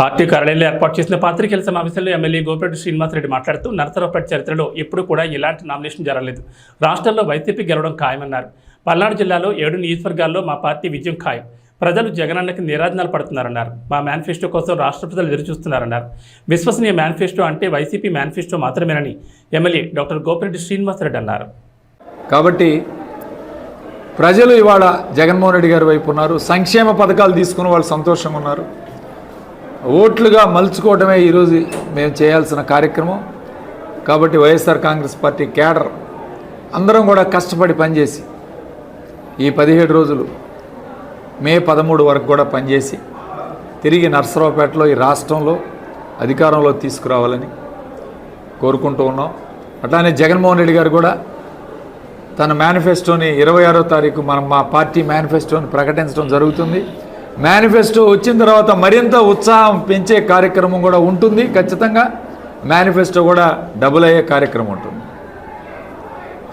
Party కార్యాలయంలో ఏర్పాటు చేసిన పాత్రికేయుల సమావేశంలో ఎమ్మెల్యే గోపిరెడ్డి శ్రీనివాసరెడ్డి మాట్లాడుతూ నరసరావుపేట చరిత్రలో ఎప్పుడు కూడా ఇలాంటి నామినేషన్ జరగలేదు. రాష్ట్రంలో వైసీపీ గెలవడం ఖాయమన్నారు. పల్నాడు జిల్లాలో ఏడు నియోజకవర్గాల్లో మా పార్టీ విజయం ఖాయం. ప్రజలు జగనన్నకి నిరాజనాలు పడుతున్నారన్నారు. మా మేనిఫెస్టో కోసం రాష్ట్ర ప్రజలు ఎదురుచూస్తున్నారన్నారు. విశ్వసనీయ మేనిఫెస్టో అంటే వైసీపీ మేనిఫెస్టో మాత్రమేనని ఎమ్మెల్యే డాక్టర్ గోపిరెడ్డి శ్రీనివాసరెడ్డి అన్నారు. కాబట్టి ప్రజలు ఇవాళ జగన్మోహన్ రెడ్డి గారి వైపు ఉన్నారు. సంక్షేమ పథకాలు తీసుకుని వాళ్ళు సంతోషంగా ఉన్నారు. ఓట్లుగా మలుచుకోవడమే ఈరోజు మేము చేయాల్సిన కార్యక్రమం. కాబట్టి వైఎస్ఆర్ కాంగ్రెస్ పార్టీ కేడర్ అందరం కూడా కష్టపడి పనిచేసి ఈ పదిహేడు రోజులు మే పదమూడు వరకు కూడా పనిచేసి తిరిగి నర్సరావుపేటలో ఈ రాష్ట్రంలో అధికారంలో తీసుకురావాలని కోరుకుంటూ ఉన్నాం. అట్లానే జగన్మోహన్ రెడ్డి గారు కూడా తన మేనిఫెస్టోని ఇరవై ఆరో తారీఖు మనం మా పార్టీ మేనిఫెస్టోని ప్రకటించడం జరుగుతుంది. మేనిఫెస్టో వచ్చిన తర్వాత మరింత ఉత్సాహం పెంచే కార్యక్రమం కూడా ఉంటుంది ఖచ్చితంగా. మేనిఫెస్టో కూడా డబుల్ అయ్యే కార్యక్రమం ఉంటుంది.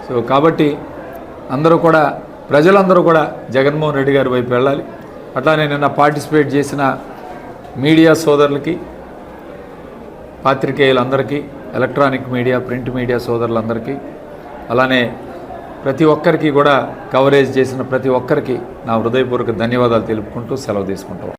సో కాబట్టి అందరూ కూడా ప్రజలందరూ కూడా జగన్మోహన్ రెడ్డి గారి వైపు వెళ్ళాలి. అట్లానే నిన్న పార్టిసిపేట్ చేసిన మీడియా సోదరులకి పాత్రికేయులందరికీ ఎలక్ట్రానిక్ మీడియా ప్రింట్ మీడియా సోదరులందరికీ అలానే ప్రతి ఒక్కరికి కూడా కవరేజ్ చేసిన ప్రతి ఒక్కరికి నా హృదయపూర్వక ధన్యవాదాలు తెలుపుకుంటూ సెలవు తీసుకుంటాం